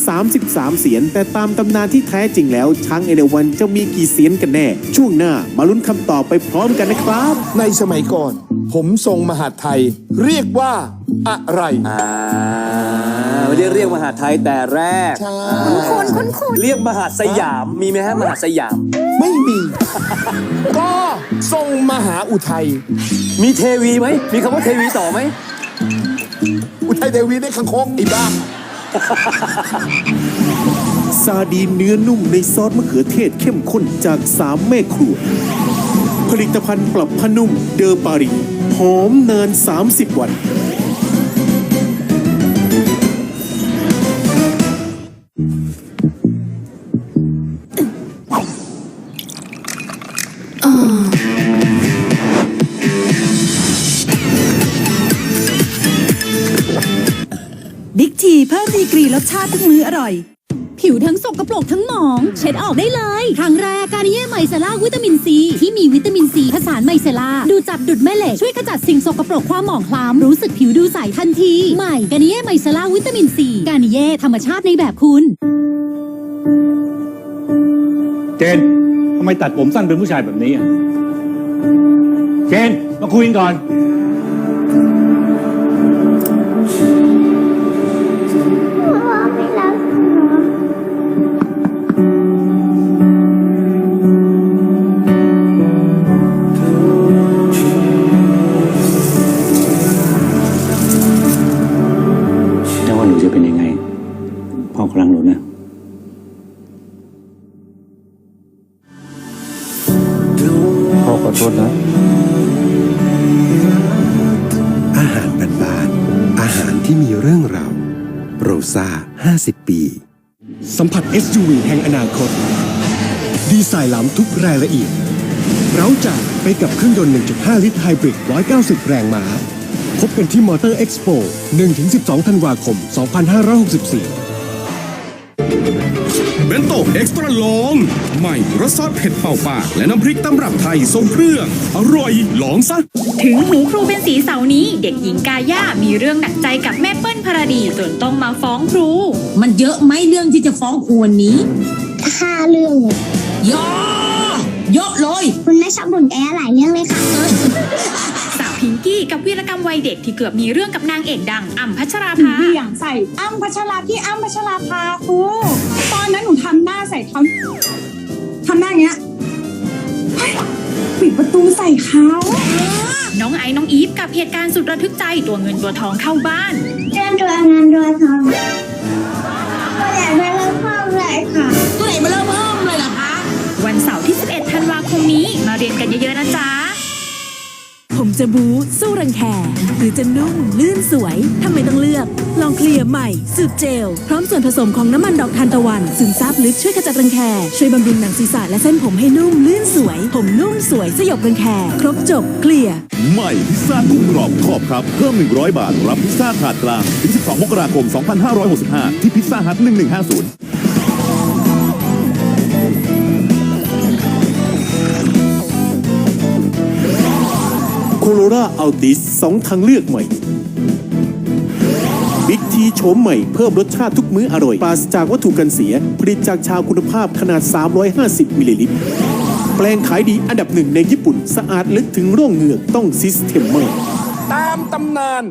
33 เสียน แต่ตามตำนานที่แท้จริงแล้ว ช้างเอราวัณจะมีกี่เสียนกันแน่ ช่วงหน้ามาลุ้นคำตอบไปพร้อมกันนะครับ ในสมัยก่อน ผมทรงมหาดไทย เรียกว่าอะไรอ่าไม่ได้เรียกมหาไทยแต่แรก ใช่คุณคุณคุณเรียกมหาสยามมีไหมฮะมหาสยาม ไม่มี ก็ทรงมหาอุทัย มีเทวีไหมมีคำว่าเทวีต่อไหมอุทัยเดวีได้คังคกไอ้บ้า ซาดีเนื้อนุ่มในซอสมะเขือเทศเข้มข้นจากสามแม่ครัว ผลิตภัณฑ์ปรับผ้านุ่มเดอปารีหอมนาน 30 วัน ดีกรีรสชาติทุกมื้ออร่อย ผิวทั้งสกปรกทั้งหมอง เช็ดออกได้เลย ครั้งแรกการเย่ไมเซล่าวิตามินซี ที่มีวิตามินซีผสานไมเซล่าดูจับดุดแม่เหล็ก ช่วยขจัดสิ่งสกปรกความหมองคล้ำรู้สึกผิวดูใสทันทีใหม่การเย่ไมเซล่าวิตามินซีการเย่ธรรมชาติในแบบคุณเจนทำไมตัดผมสั้นเป็นผู้ชายแบบนี้อะเจนมาคุยกันก่อน เป็นยังไง พ่อกำลังหนูนะพ่อขอโทษนะ อาหารบ้านๆอาหารที่มีเรื่องราวโรซ่า 50 ปี สัมผัส SUV แห่งอนาคต ดีไซน์ล้ำทุกรายละเอียด เร้าใจไปกับเครื่องยนต์ 1.5 ลิตรไฮบริด 190 แรงม้า พบกันที่มอเตอร์เอ็กซ์โป1-12 ธันวาคม 2564 เบนโตเอ็กซ์ตร้าลอง ใหม่รสชาติเผ็ดเป่าปาก และน้ำพริกตำรับไทยทรงเครื่อง อร่อยลองซะ ถึงหูครูเป็นสีเสาร์นี้ เด็กหญิงกาย่ามีเรื่องหนักใจกับแม่เปิ้ลพราดีจนต้องมาฟ้องครู มันเยอะไหมเรื่องที่จะฟ้องควรนี้ห้าเรื่องเลยเยอะเยอะเลย คุณแม่ชอบบ่นแกหลายเรื่องเลยค่ะสาว พิงกี้กับวีรกรรมวัยเด็กที่เกือบมีเรื่องกับนางเอกดังอ่ำพัชราภาพี่อย่างใส่อ้ำพัชราพี่อ้ำพัชราภาครูตอนนั้นหนูทำหน้าใส่เขาทำหน้าอย่างเงี้ยเฮ้ยปิดประตูใส่เขาน้องไอ้น้องอีฟกับเหตุการณ์สุดระทึกใจตัวเงินตัวทองเข้าบ้านเรื่องตัวเงินตัวทองก็อยากได้เรื่องพ่อเลยค่ะ ตัวไหนมาเริ่มเพิ่มเลยล่ะคะ วันเสาร์ที่ 11 ธันวาคมนี้ มาเรียนกันเยอะๆนะจ๊ะผม จะบูสู้รังแค หรือจะนุ่มลื่นสวยทำไมต้องเลือก ลองเคลียร์ใหม่สูตรเจล พร้อมส่วนผสมของน้ำมันดอกทานตะวันซึมซับลึกช่วยขจัดรังแค ช่วยบำรุงหนังศีรษะและเส้นผมให้นุ่มลื่นสวย ผมนุ่มสวยสยบรังแค ครบจบเคลียร์ใหม่พิซซ่ากุ้งกรอบขอบครับเพิ่ม 100 บาท รับพิซซ่าถาดกลางถึง 12 มกราคม 2565 ที่พิซซ่าฮัท1150 โคโรราอัลติสสองทางเลือกใหม่บิ๊กทีโฉมใหม่เพิ่มรสชาติทุกมื้ออร่อย ปราศจากวัตถุกันเสีย ผลิตจากชาวคุณภาพขนาด 350 มิลลิลิตร แปลงขายดีอันดับหนึ่งในญี่ปุ่น สะอาดลึกถึงร่องเหงือกต้องซิสเทมเมอร์ ตามตำนาน